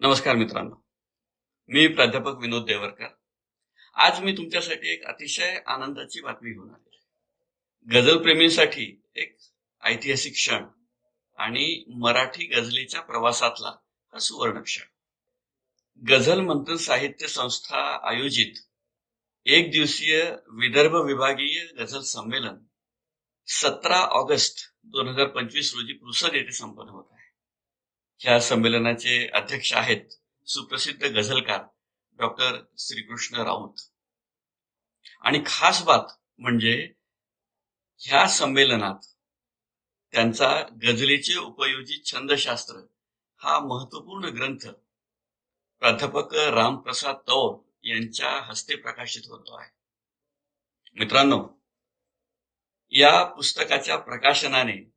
नमस्कार मित्रांनो. मी प्राध्यापक विनोद देवरकर. आज मी तुमच्यासाठी एक अतिशय आनंदाची बातमी घेऊन आले गझलप्रेमींसाठी एक ऐतिहासिक क्षण आणि मराठी गझलेच्या प्रवासातला हा सुवर्ण क्षण. गझल मंथन साहित्य संस्था आयोजित एक दिवसीय विदर्भ विभागीय गझल संमेलन सतरा ऑगस्ट दोन हजार पंचवीस रोजी पुसद येथे संपन्न होत आहे. ह्या संमेलनाचे अध्यक्ष आहेत सुप्रसिद्ध गझलकार डॉक्टर श्रीकृष्ण राऊत. आणि खास बात म्हणजे ह्या संमेलनात त्यांचा गझलेचे उपयोजित छंदशास्त्र हा महत्त्वपूर्ण ग्रंथ प्राध्यापक रामप्रसाद तौर यांच्या हस्ते प्रकाशित होतो आहे. मित्रांनो या पुस्तकाच्या प्रकाशनाने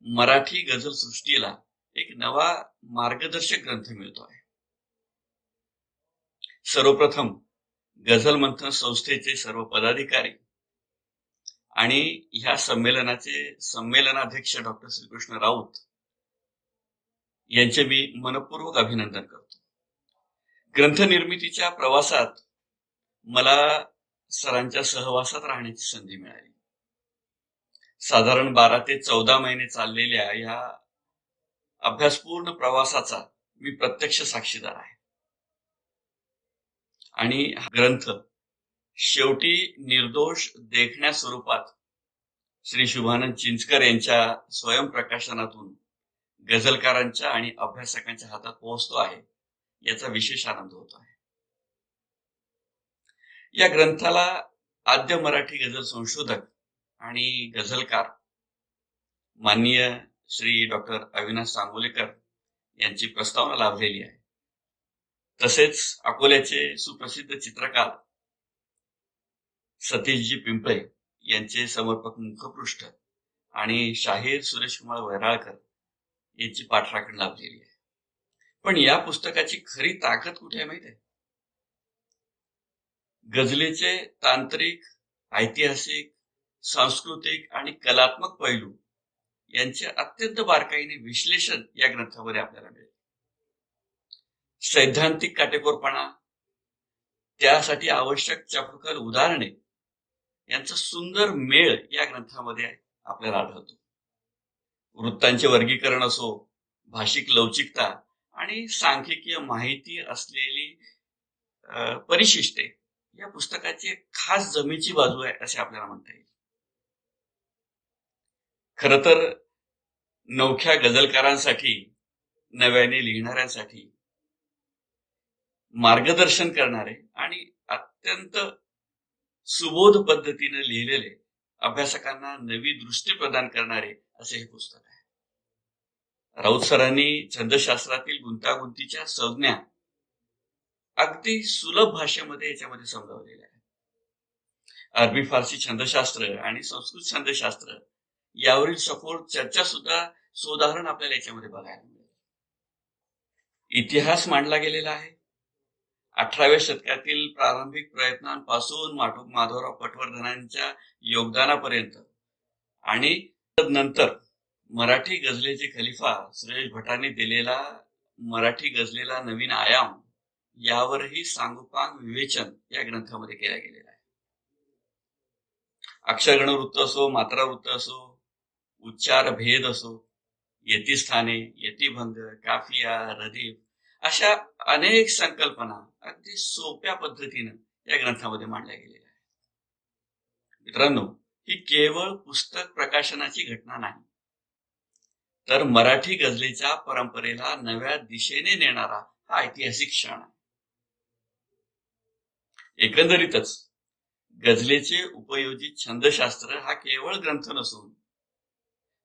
मराठी गझल सृष्टीला एक नवा मार्गदर्शक ग्रंथ मिळतो आहे. सर्वप्रथम गझल मंथन संस्थेचे सर्व पदाधिकारी आणि ह्या संमेलनाचे संमेलनाध्यक्ष डॉक्टर श्रीकृष्ण राऊत यांचे मी मनपूर्वक अभिनंदन करतो. ग्रंथ निर्मितीच्या प्रवासात मला सरांच्या सहवासात राहण्याची संधी मिळाली. साधारण बारा ते चौदा महिने चाललेल्या या अभ्यासपूर्ण प्रवासाचा मी प्रत्यक्ष साक्षीदार आहे. आणि हा ग्रंथ शेवटी निर्दोष देखण्या स्वरूपात श्री शुभानंद चिंचकर यांच्या स्वयंप्रकाशनातून गझलकारांच्या आणि अभ्यासकांच्या हातात पोहोचतो आहे याचा विशेष आनंद होतो आहे. या ग्रंथाला आद्य मराठी गझल संशोधक आणि गझलकार माननीय श्री डॉक्टर अविनाश सांगोलेकर यांची प्रस्तावना लाभलेली आहे. तसेच अकोल्याचे सुप्रसिद्ध चित्रकार सतीशजी पिंपळे यांचे समर्पक मुखपृष्ठ आणि शाहीर सुरेश कुमार वैराळकर यांची पाठराखण लाभलेली आहे. पण या पुस्तकाची खरी ताकद कुठे आहे माहिती आहे? गझलेचे तांत्रिक ऐतिहासिक सांस्कृतिक आणि कलात्मक पैलू यांचे अत्यंत बारकाईने विश्लेषण या ग्रंथामध्ये आपल्याला मिळेल. सैद्धांतिक काटेकोरपणा त्यासाठी आवश्यक चपखल उदाहरणे यांचा सुंदर मेळ या ग्रंथामध्ये आपल्याला आढळतो. वृत्तांचे वर्गीकरण असो भाषिक लवचिकता आणि सांख्यिकीय माहिती असलेली परिशिष्टे या पुस्तकाची खास जमेची बाजू आहे असे आपल्याला म्हणता येईल. खर तर नवख्या गजलकारांसाठी नव्याने लिहिणाऱ्यांसाठी मार्गदर्शन करणारे आणि अत्यंत सुबोध पद्धतीने लिहिलेले अभ्यासकांना नवी दृष्टी प्रदान करणारे असे हे पुस्तक आहे. राऊत सरांनी छंदशास्त्रातील गुंतागुंतीच्या संज्ञा अगदी सुलभ भाषेमध्ये याच्यामध्ये समजावलेल्या आहे अरबी फारसी छंदशास्त्र आणि संस्कृत छंदशास्त्र यावरील सखोल चर्चा सुद्धा सोदाहरण आपल्याला याच्यामध्ये बघायला मिळेल. इतिहास मांडला गेलेला आहे. अठराव्या शतकातील प्रारंभिक प्रयत्नांपासून माधवराव पटवर्धनांच्या योगदानापर्यंत आणि नंतर मराठी गझलेचे खलिफा सुरेश भटांनी दिलेला मराठी गझलेला नवीन आयाम यावरही सांगोपांग विवेचन या ग्रंथामध्ये केला गेलेला आहे. अक्षरगण वृत्त असो मात्रा वृत्त असो उच्चार भेद असो यतिस्थाने यतिभंग काफिया रदीप अशा अनेक संकल्पना अगदी सोप्या पद्धतीनं या ग्रंथामध्ये मांडल्या गेलेल्या आहेत. मित्रांनो ही केवळ पुस्तक प्रकाशनाची घटना नाही तर मराठी गझलेच्या परंपरेला नव्या दिशेने नेणारा हा ऐतिहासिक क्षण आहे. एकंदरीतच गझलेचे उपयोजित छंदशास्त्र हा केवळ ग्रंथ नसून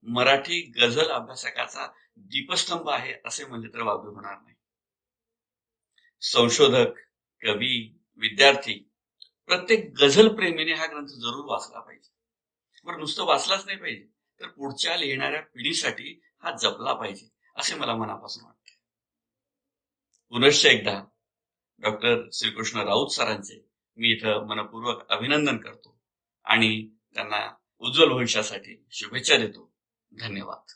मराठी गझल अभ्यासकाचा दीपस्तंभ आहे असे म्हणले तर वावगे होणार नाही. संशोधक कवी विद्यार्थी प्रत्येक गझल प्रेमीने हा ग्रंथ जरूर वाचला पाहिजे. पण नुसतं वाचलाच नाही पाहिजे तर पुढच्या लिहिणाऱ्या पिढीसाठी हा जपला पाहिजे असे मला मनापासून वाटते. पुनश्च एकदा डॉक्टर श्रीकृष्ण राऊत सरांचे मी इथं मनपूर्वक अभिनंदन करतो आणि त्यांना उज्ज्वल भविष्यासाठी शुभेच्छा देतो. धन्यवाद.